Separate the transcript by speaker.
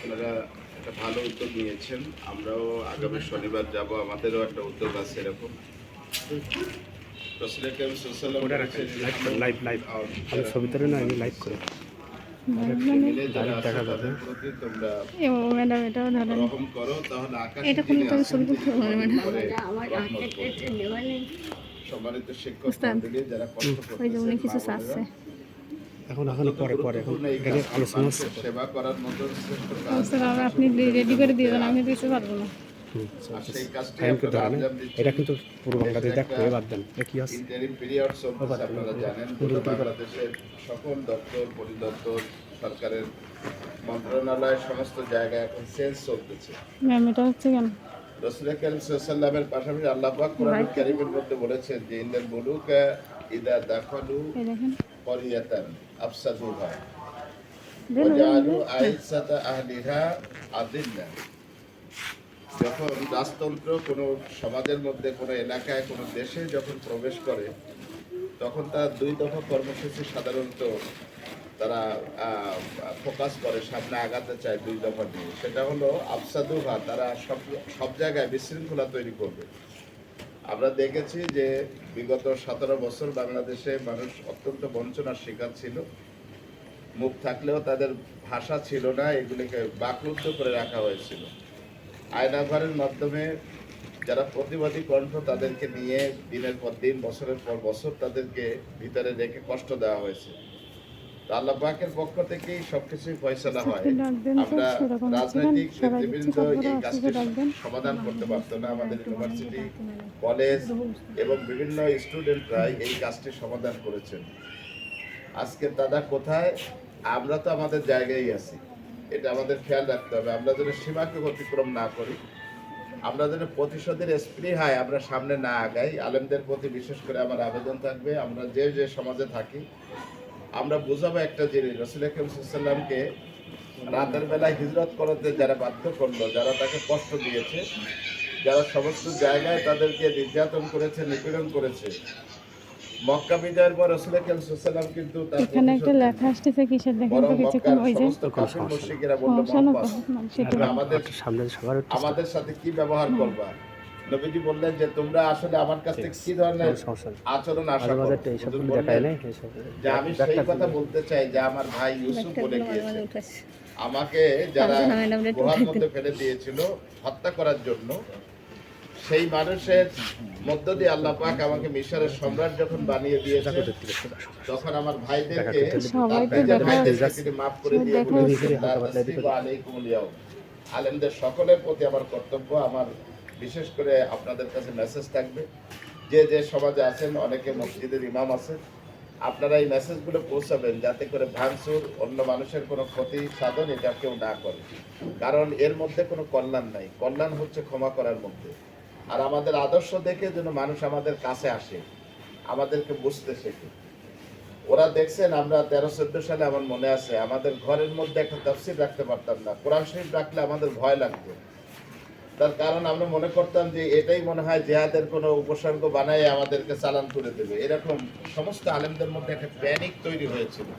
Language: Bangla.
Speaker 1: আপনারা একটা ভালো উদ্যোগ নিয়েছেন। আমরাও আগামী শনিবার যাব। আমাদেরও একটা উদ্যোগ আছে এরকম।
Speaker 2: করে।
Speaker 1: করো। সম্মানিত শিক্ষক যারা কষ্ট
Speaker 3: ওই
Speaker 2: এখন এখন পরে পরে এখন আলোচনা হচ্ছে।
Speaker 1: সেবা করার মতো
Speaker 3: পারবেন আপনি রেডি করে দিয়ে দেন আমি দিতে পারব না।
Speaker 1: আঞ্জাম দিচ্ছেন।
Speaker 2: এটা কিন্তু পুরো বাংলাদেশ দেখ করে বাদ দেন কি আছে?
Speaker 1: ইন্টারিম পিরিয়ড চলতেছে আপনারা জানেন গোটা বাংলাদেশের সকল দপ্তর পরিদপ্তর সরকারের মন্ত্রণালয় সমস্ত জায়গায় এখন সেন্স চলতেছে।
Speaker 3: ম্যাম এটা হচ্ছে কেন?
Speaker 1: রসুল সাল্লামের পাশাপাশি আল্লাহ পাক কোরআন কারিমের মধ্যে বলেছেন যে ইন্দাল মুলুক ইদা দাখালু আফসাদুহা
Speaker 3: দেন ওই
Speaker 1: আইসাতা আহলিহা আদিল্লা যখন রাজতন্ত্র কোনো সমাজের মধ্যে কোনো এলাকায় কোনো দেশে যখন প্রবেশ করে তখন তার দুই দফা কর্মসূচি সাধারণত তারা ফোকাস করে সামনে আগাতে চায় দুই দফা নিয়ে। সেটা হলো আফসাদুহা তারা সব সব জায়গায় বিশৃঙ্খলা তৈরি করবে। আমরা দেখেছি যে বিগত সতেরো বছর বাংলাদেশে মানুষ অত্যন্ত বঞ্চনার শিকার ছিল। মুখ থাকলেও তাদের ভাষা ছিল না, এগুলিকে বাকরুদ্ধ করে রাখা হয়েছিল। আয়নাঘরের মাধ্যমে যারা প্রতিবাদী কণ্ঠ তাদেরকে নিয়ে দিনের পর দিন, বছরের পর বছর তাদেরকে ভিতরে রেখে কষ্ট দেওয়া হয়েছে। আল্লাহ পাকের পক্ষ থেকেই সবকিছুই ফয়সলা হয়। আমরা রাজনৈতিক নেতৃবৃন্দ এই কাজটি সমাধান করতে পারতো না আমাদের ইউনিভার্সিটি কলেজ এবং বিভিন্ন স্টুডেন্টরা এই কাজটি সমাধান করেছেন। আজকে দাদা কোথায়? আমরা তো আমাদের জায়গায় আছি। এটা আমাদের খেয়াল রাখতে হবে। আমরা যেন সীমাকে অতিক্রম না করি আমরা যেন প্রতিশোধের স্পৃহায় আমরা সামনে না আগাই। আলেমদের প্রতি বিশেষ করে আমার আবেদন থাকবে। আমরা যে যে সমাজে থাকি আমরা বুঝাবো একটা জিনিস রসুল সাল্লামকে রাতের বেলায় হিজরত করতে যারা বাধ্য করল যারা তাকে কষ্ট দিয়েছে যারা সমস্ত জায়গায় তাদেরকে নির্যাতন করেছে নিপীড়ন করেছে মক্কা বিজয়ের পর রসুল সাল্লাম কিন্তু
Speaker 3: এখানে একটা লেখা আসতেছে কিসের দেখেন তো কিছুক্ষণ ওই যে
Speaker 1: সমস্ত কাফির মুশরিকেরা বলল
Speaker 3: সমস্যা না
Speaker 1: মোহাম্মদ,
Speaker 3: সেটা
Speaker 1: তোমরা আমাদের
Speaker 2: সামনে সবার
Speaker 1: আমাদের সাথে কি ব্যবহার করবা? নবীজি বললেন যে তোমরা আসলে আমার কাছ থেকে কি ধরনের আচরণ আশা করো? যে আমি সেই কথা বলতে চাই যে আমার ভাই ইউসুফ বলে গিয়েছে। আমাকে যারা গুহার মধ্যে ফেলে দিয়েছিল হত্যা করার জন্য সেই মানুষের মধ্য দিয়ে আল্লাহ পাক আমাকে মিশরের সম্রাট যখন বানিয়ে দিয়েছে তখন আমার ভাইদেরকে ভাইদেরকে তিনি মাফ করে দিয়ে। আলেমদের সকলের প্রতি আমার কর্তব্য আমার বিশেষ করে আপনাদের কাছে মেসেজ থাকবে। যে যে সমাজে আছেন, অনেকে মসজিদের ইমাম আছে। আপনারা এই মেসেজগুলো পৌঁছাবেন যাতে করে ভাঙচুর, অন্য মানুষের কোনো ক্ষতি, সাধন এটা কেউ না করে। কারণ এর মধ্যে কোনো কল্যাণ নাই। কল্যাণ হচ্ছে ক্ষমা করার মধ্যে। আর আমাদের আদর্শ দেখে যেন মানুষ আমাদের কাছে আসে, আমাদেরকে বুঝতে শেখে। ওরা দেখছেন, আমরা তেরো, চোদ্দ সালে আমার মনে আছে, আমাদের ঘরের মধ্যে একটা তফসিল রাখতে পারতাম না। কোরআন শরীফ রাখলে আমাদের ভয় লাগতো। তার কারণ আমরা মনে করতাম যে এটাই মনে হয় জেহাদের কোনো উপসর্গ বানায় আমাদেরকে চালান করে দেবে। এরকম সমস্ত আলেমদের মধ্যে একটা প্যানিক তৈরি হয়েছিল।